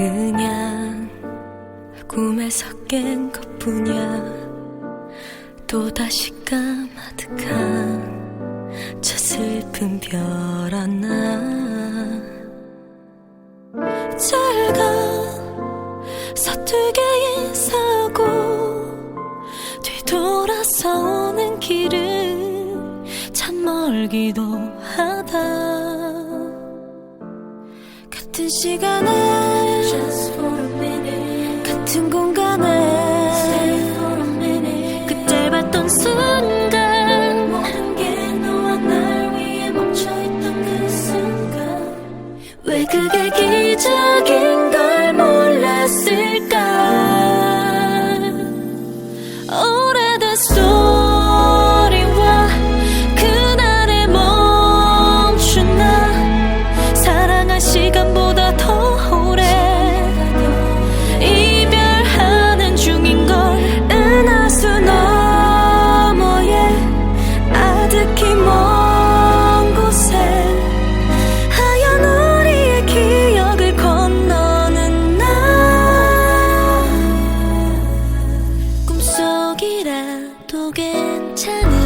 그냥 꿈에서 깬 것뿐이야. 또다시 까마득한 저 슬픈 별 하나. 잘가 서투게 인사하고 뒤돌아서는 길은 참 멀기도 하다. 같은 시간에 괜찮은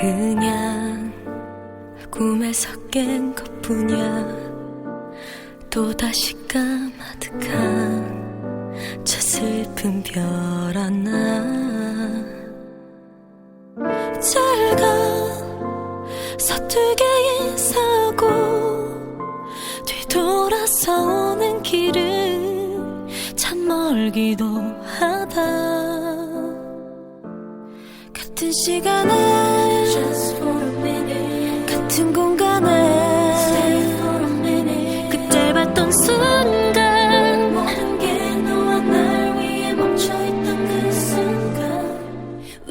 그냥 꿈에서 깬 것뿐이야. 또다시 까마득한 저 슬픈 별 하나. 잘가 서투게 인사하고 뒤돌아서는 길은 참 멀기도 하다. 같은 시간에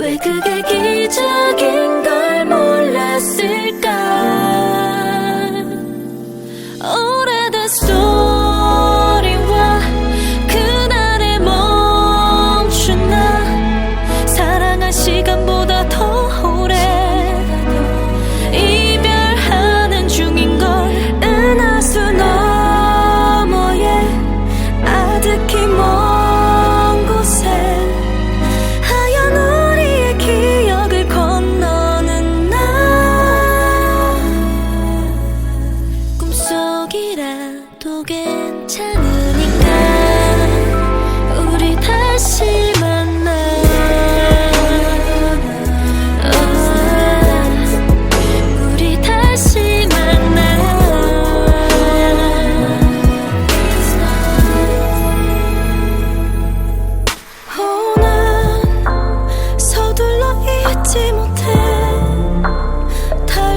왜 그게 기적이야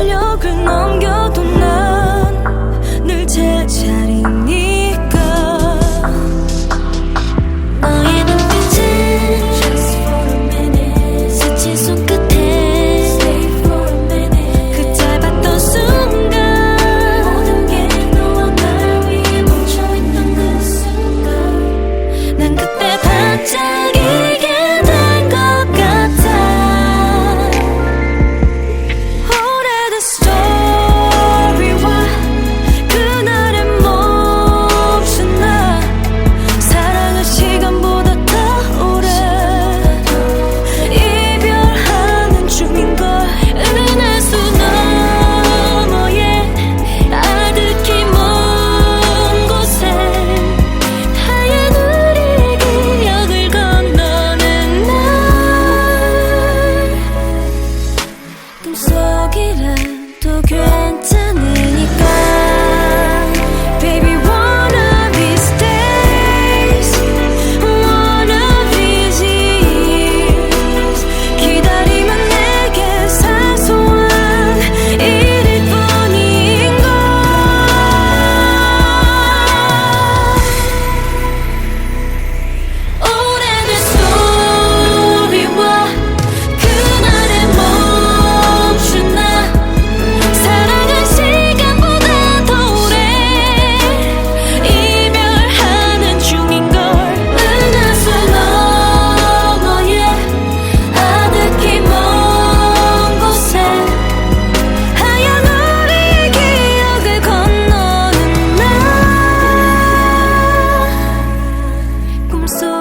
활력을 넘겨도 난 늘 제자리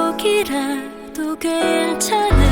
추억이라도 괜찮아.